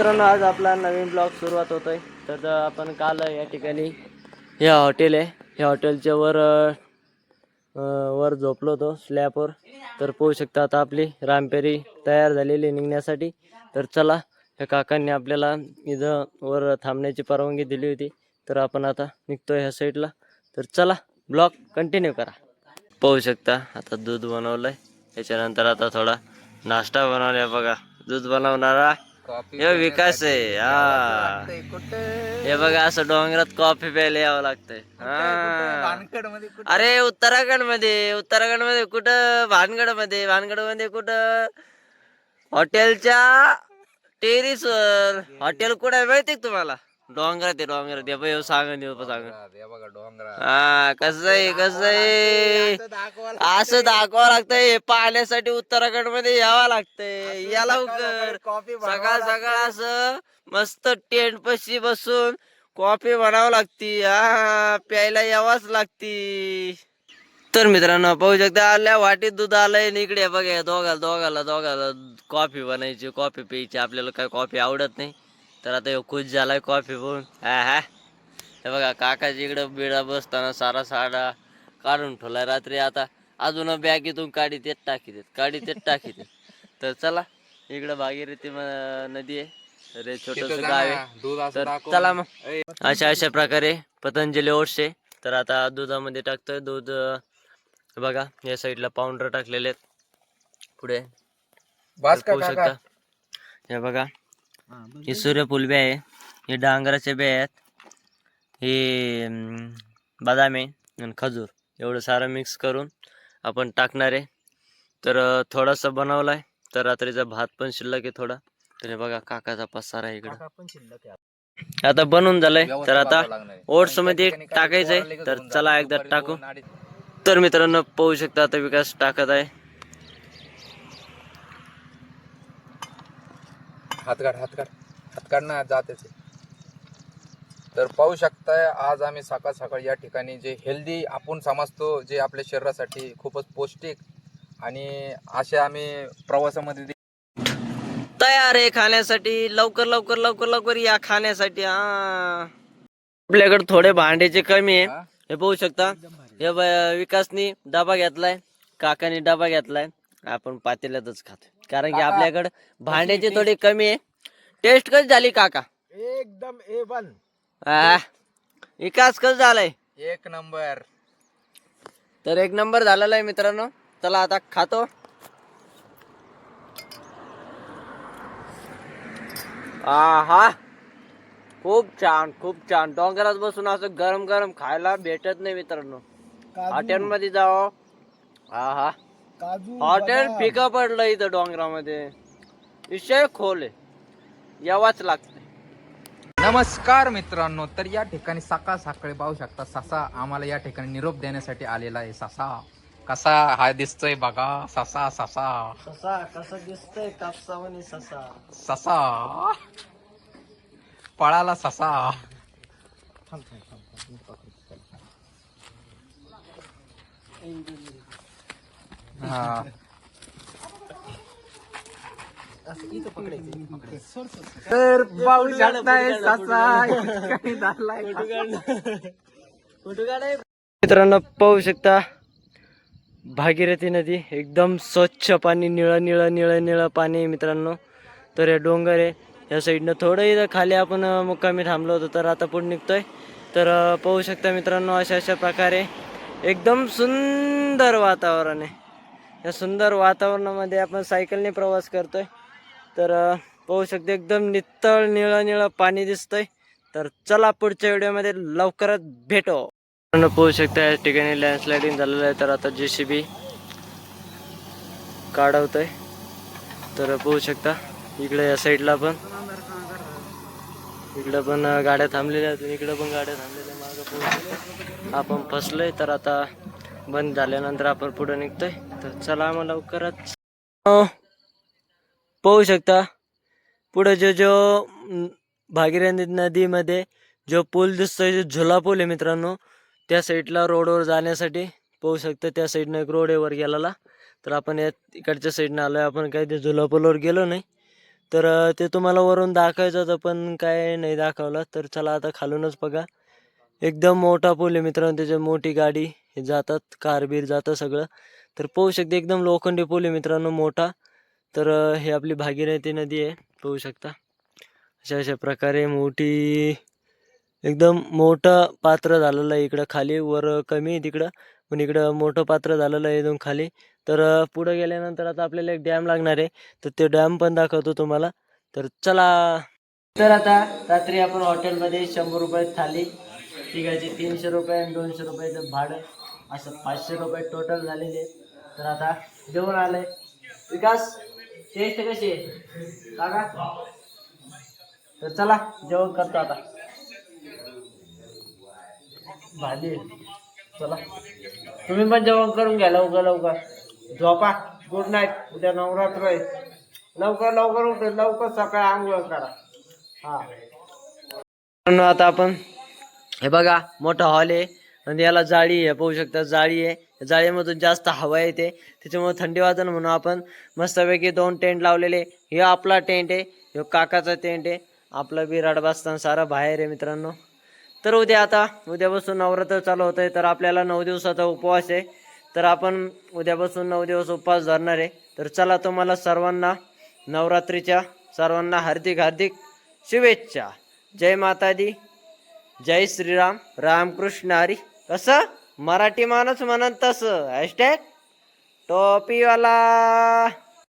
मित्रांनो आज आपला नवीन ब्लॉग सुरुवात होतोय. तर आपण काल या ठिकाणी हे हॉटेल आहे. ह्या हॉटेलच्या वर वर झोपलो होतो स्लॅपवर तर पोहू शकता आता आपली रामपेरी तयार झालेली आहे निघण्यासाठी. तर चला ह्या काकांनी आपल्याला इथं वर थांबण्याची परवानगी दिली होती. तर आपण आता निघतो ह्या साईडला तर चला ब्लॉग कंटिन्यू करा. पाहू शकता आता दूध बनवलंय. त्याच्यानंतर आता थोडा नाश्ता बनवलाय बघा. दूध बनवणारा. हे विकास आहे. हा. हे बघा असं डोंगरात कॉफी प्यायला यावं लागतंय. हा. अरे उत्तराखंडमध्ये उत्तराखंडमध्ये कुठं? भानगडमध्ये भानगडमध्ये कुठं? हॉटेलच्या टेरिस वर हॉटेल कुठं आहे माहिती तुम्हाला? डोंगरात आहे डोंगरात. ये बाई, सांगा येऊ सांगा. हा कसं आहे कसं आहे असं दाखवावं लागतंय. हे पाहण्यासाठी उत्तराखंडमध्ये यावं लागतंय. या लवकर सकाळ सकाळ असं मस्त टेंट पशी बसून कॉफी बनावं लागती. हा प्यायला यावाच लागती. तर मित्रांनो पाहू शकता आल्या वाटीत दूध आलंय आणि इकडे बघा दोघाला दोघाला दोघाला कॉफी बनायची कॉफी प्यायची. आपल्याला काय कॉफी आवडत नाही. तर आता ह्यो खुश झालाय कॉफी बघून हा हा. हे बघा काकाची इकडे बिडा बसताना सारा साडा काढून ठेवलाय रात्री. आता अजून बॅगेतून काढी तेच टाकी देत काढी तेच टाकी देत तर चला इकडं भागीरथी म- नदी आहे. हे छोटस गाव आहे. तर चला मग. अशा अशा प्रकारे पतंजली ओट्स आहे तर आता दुधामध्ये टाकतोय दूध. अं, बघा या साईडला पावडर टाकलेले आहेत. पुढे. तर पाहू शकता. हे बघा. हे सूर्यफूल बी आहे हे डांगराचे बी आहेत हे बदाम आणि खजूर. एवढं सारं मिक्स करून आपण टाकणार आहे. तर थोडासा बनवला आहे तर रात्रीचा भात पण शिल्लक आहे थोडा. तर हे बघा काकाचा पसारा आहे इकडं. आता बनवून झालंय. तर आता ओट्समध्ये टाकायचंय. तर चला एकदा टाकू तर मित्रांनो पाहू शकता आता विकास टाकत आहे. हातगाड हातगाड हातगाड ना जाते ते तर पाहू शकताय आज आम्ही सकाळ सकाळ या ठिकाणी जे हेल्दी आपण समजतो जे आपल्या शरीरासाठी खूपच पौष्टिक आणि असे आम्ही प्रवासामध्ये तयार आहे खाण्यासाठी. लवकर लवकर लवकर लवकर या खाण्यासाठी. हा आपल्याकडे थोडे भांड्याचे कमी आहे. हा? पाहू शकता. हे विकासनी डबा घेतलाय. काकानी डबा घेतलाय. आपण पातेल्यातच खातो कारण की काका, आपल्याकडे भांड्याची थोडी कमी आहे. टेस्ट कशी झाली काका? एकदम ए वन आ, विकास कसं झालाय? एक नंबर. तर एक नंबर झालेला आहे मित्रांनो. चला आता खातो. आहा खूप छान खूप छान. डोंगरात बसून असं गरम गरम खायला भेटत नाही मित्रांनो. हॉटेल मध्ये जावं. हा हा हॉटेल फिका पडलं इथं डोंगरामध्ये. विषय खोल आहे. यावाच लागतंय नमस्कार मित्रांनो तर या ठिकाणी सकाळ सकाळी पाहू शकता. ससा आम्हाला या ठिकाणी निरोप देण्यासाठी आलेला आहे. ससा. कसा हा दिसतोय बघा. ससा ससा. ससा कसा दिसतोय? कापसावानी ससा. ससा. पळाला ससा. हा. तर पाहू शकताय. मित्रांनो पाहू शकता भागीरथी नदी एकदम स्वच्छ पाणी निळं निळं निळं निळं पाणी मित्रांनो. तर हे डोंगर आहे. या साईडनं थोडं इथं खाली आपण मुक्कामी थांबलो होतो तर आता पुढे निघतोय. तर पाहू शकता मित्रांनो अशा अशा प्रकारे एकदम सुंदर वातावरण आहे. या सुंदर वातावरणामध्ये आपण सायकलने प्रवास करतोय. तर पाहू शकता एकदम नितळ निळं निळं पाणी दिसतंय. तर चला पुढच्या व्हिडिओमध्ये लवकरच भेटो. पाहू शकता या ठिकाणी लँडस्लायडिंग झालेलं आहे. तर आता जे सी बी काढवतोय. तर पाहू शकता इकडे या साईडला पण. इकडं पण गाड्या थांबलेल्या आहेत. इकडं पण गाड्या थांबलेल्या आहेत. मागं पाहू आपण फसलोय. तर आता बंद झाल्यानंतर आपण पुढे निघतोय. तर चला मग लवकरच. पाहू शकता पुढे जो जो भागीरथी नदीमध्ये जो पूल दिसतोय जो झुला पूल आहे मित्रांनो त्या साईडला रोडवर जाण्यासाठी पाहू शकता त्या साईडनं एक रोड आहे वर गेलेला. तर आपण या इकडच्या साईडनं आलो आहे आपण काही ते झुला पूलवर गेलो नाही. तर ते तुम्हाला वरून दाखवायचं होतं पण काय नाही दाखवलं. तर चला आता खालूनच बघा. एकदम मोठा पूल आहे मित्रांनो त्याच्यात मोठी गाडी हे जातात कार बीर जातं सगळं. तर पाहू शकते एकदम लोखंडी पूल आहे मित्रांनो मोठा. तर हे आपली भागीरथी नदी आहे पाहू शकता. अशा अशा प्रकारे मोठी एकदम मोठं पात्र झालेलं आहे इकडं खाली. वर कमी आहे तिकडं पण इकडं मोठं पात्र झालेलं आहे एकदम खाली. तर पुढं गेल्यानंतर आता आपल्याला एक डॅम लागणार आहे. तर ते डॅम पण दाखवतो तुम्हाला. तर चला. तर आता रात्री आपण हॉटेलमध्ये शंभर रुपये थाली तिघाची तीनशे रुपये आणि दोनशे रुपयाचं भाडं. असं पाचशे रुपये टोटल झालेले. तर आता जेवण आलंय. विकास टेस्ट कशी आहे? काका? तर चला जेवण करतो आता. भाजी चला. तुम्ही पण जेवण करून घ्या लवकर लवकर. झोपा. गुड नाईट उद्या नवरात्र आहे. लवकर लवकर उठ लवकर सकाळी आंघोळ करा. हा. आता आपण हे बघा मोठा हॉल आहे. आणि याला जाळी आहे पाहू शकता जाळी आहे. जाळीमधून जास्त हवा येते. त्याच्यामुळे थंडी वाजन म्हणून आपण मस्तपैकी दोन टेंट लावलेले हे आपला टेंट आहे. हे काकाचा टेंट आहे. आपला बिराड बसताना सारा बाहेर आहे मित्रांनो. तर उद्या आता उद्यापासून नवरात्र चालू होत आहे तर आपल्याला नऊ दिवसाचा उपवास आहे. तर आपण उद्यापासून नऊ दिवस उपवास धरणार आहे. तर चला तुम्हाला सर्वांना नवरात्रीच्या सर्वांना हार्दिक हार्दिक शुभेच्छा. जय माता दी जय श्रीराम रामकृष्ण हरी. कसं? मराठी माणूस म्हणत तसं. हॅशटॅग टोपीवाला.